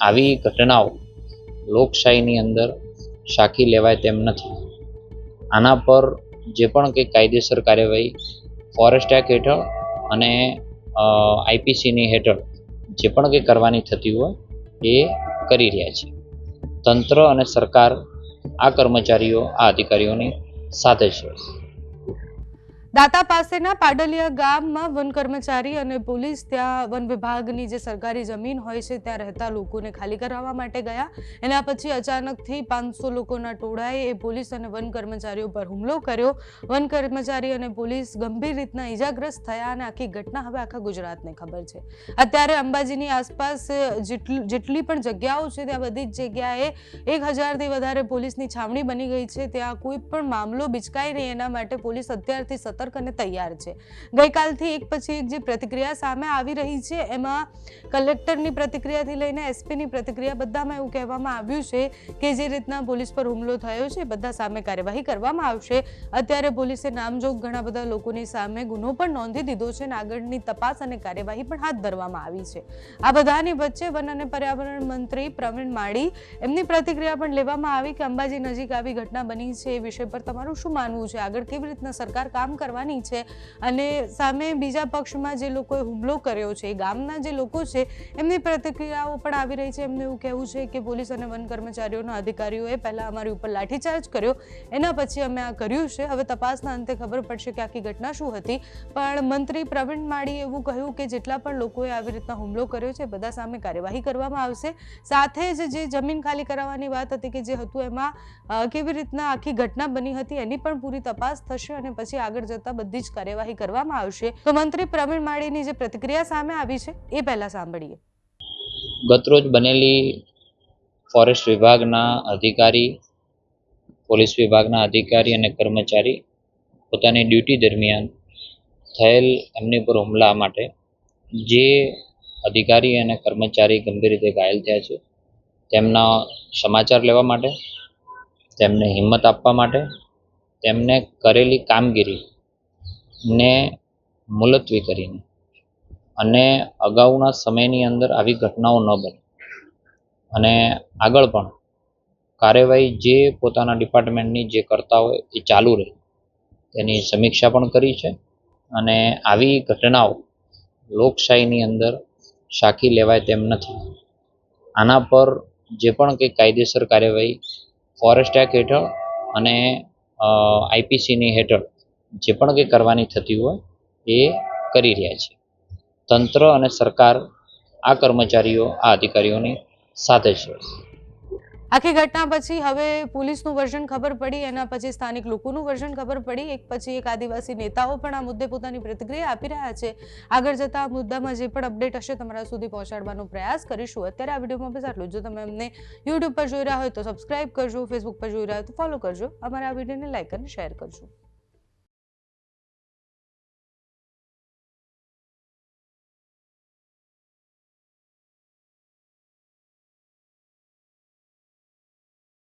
આવી ઘટનાઓ લોકશાહીની અંદર સાખી લેવાય તેમ નથી. આના પર જે પણ કંઈ કાયદેસર કાર્યવાહી ફોરેસ્ટ એક્ટ હેઠળ અને આઈપીસીની હેઠળ જે પણ કંઈ કરવાની થતી હોય એ કરી રહ્યા છે. તંત્ર અને સરકાર આ કર્મચારીઓ, આ અધિકારીઓની સાથે છે. દાતા પાસેના પાડલિયા ગામમાં વન કર્મચારી અને પોલીસ ત્યાં વન વિભાગની જે સરકારી જમીન હોય છે, ત્યાં રહેતા લોકોને ખાલી કરાવવા માટે ગયા. એના પછી અચાનકથી પાંચસો લોકોના ટોળાએ એ પોલીસ અને વન કર્મચારીઓ પર હુમલો કર્યો. વન કર્મચારી અને પોલીસ ગંભીર રીતના ઈજાગ્રસ્ત થયા અને આખી ઘટના હવે આખા ગુજરાતને ખબર છે. અત્યારે અંબાજીની આસપાસ જેટલી પણ જગ્યાઓ છે, ત્યાં બધી જ જગ્યાએ એક હજારથી વધારે પોલીસની છાવણી બની ગઈ છે. ત્યાં કોઈ પણ મામલો બિચકાય નહીં. એના માટે પોલીસ અત્યારથી સતર્ક અને તૈયાર છે. ગઈકાલથી એક પછી એક જે પ્રતિક્રિયા સામે આવી રહી છે, એમાં કલેક્ટરની પ્રતિક્રિયાથી લઈને એસપીની પ્રતિક્રિયા બધામાં એવું કહેવામાં આવ્યું છે કે જે રીતના પોલીસ પર હુમલો થયો છે બધા સામે કાર્યવાહી કરવામાં આવશે. અત્યારે પોલીસે નામજોગ ઘણા બધા લોકોની સામે ગુનો પણ નોંધી દીધો છે અને આગળની તપાસ અને કાર્યવાહી પણ હાથ ધરવામાં આવી છે. આ બધાની વચ્ચે વન અને પર્યાવરણ મંત્રી પ્રવીણ માળી એમની પ્રતિક્રિયા પણ લેવામાં આવી કે અંબાજી નજીક આવી ઘટના બની છે, એ વિષય પર તમારું શું માનવું છે? આગળ કેવી રીતના સરકાર કામ કરવાની છે. અને સામે બીજા પક્ષમાં જે લોકોએ હુમલો કર્યો છે ગામના જે લોકો છે, એમની પ્રતિક્રિયાઓ પણ આવી રહી છે. એમને એવું કહેવું છે કે પોલીસ અને વન કર્મચારીઓના અધિકારીઓએ પહેલાં અમારી ઉપર લાઠીચાર્જ કર્યો. એના પછી અમે આ કર્યું છે. હવે તપાસના અંતે ખબર પડશે કે આખી ઘટના શું હતી. પણ મંત્રી પ્રવીણ માળીએ એવું કહ્યું કે જેટલા પણ લોકોએ આવી રીતના હુમલો કર્યો છે બધા સામે કાર્યવાહી કરવામાં આવશે. સાથે જ જે જમીન ખાલી કરાવવાની વાત હતી કે જે હતું એમાં કેવી રીતના આખી ઘટના બની હતી એની પણ પૂરી તપાસ થશે અને પછી આગળ જતા બધી જ કાર્યવાહી કરવામાં આવશે. તો મંત્રી પ્રવીણ માળીની જે પ્રતિક્રિયા સામે આવી છે, એ પહેલા સાંભળીએ. ગતરોજ બનેલી ફોરેસ્ટ વિભાગના અધિકારી, પોલીસ વિભાગના અધિકારી અને કર્મચારી પોતાની ડ્યુટી દરમિયાન થયેલ એમની પર હુમલા માટે જે અધિકારી અને કર્મચારી ગંભીર રીતે ઘાયલ થયા છે, તેમના સમાચાર લેવા માટે, તેમને હિંમત આપવા માટે, તેમને કરેલી કામગીરીને મુલતવી કરીને અને અગાઉના સમયની અંદર આવી ઘટનાઓ ન બને. અને આગળ પણ કાર્યવાહી જે પોતાના ડિપાર્ટમેન્ટની જે કરતા હોય એ ચાલુ રહે. તેની સમીક્ષા પણ કરી છે અને આવી ઘટનાઓ લોકશાહીની અંદર શાખી લેવાય તેમ નથી. આના પર જે પણ કંઈ કાયદેસર કાર્યવાહી ફોરેસ્ટ એક્ટ હેઠળ અને આઈપીસીની હેઠળ જે પણ કંઈ કરવાની થતી હોય એ કરી રહ્યા છે. તંત્ર અને સરકાર આ કર્મચારીઓ, આ અધિકારીઓની સાથે છે આખી ઘટના પછી હવે પોલીસનું વર્ઝન ખબર પડી, એના પછી સ્થાનિક લોકોનું વર્ઝન ખબર પડી, એક પછી એક આદિવાસી નેતાઓ પણ આ મુદ્દે પોતાની પ્રતિક્રિયા આપી રહ્યા છે. આગળ જતા મુદ્દામાં જે પણ અપડેટ હશે તમારા સુધી પહોંચાડવાનો પ્રયાસ કરીશું. અત્યારે આ વિડીયોમાં બસ આટલું જો. તમે અમને યુટ્યુબ પર જોઈ રહ્યા હોય તો સબસ્ક્રાઇબ કરજો ફેસબુક પર જોઈ રહ્યા હોય તો ફોલો કરજો. અમારા આ વિડીયોને લાઇક અને શેર કરજો.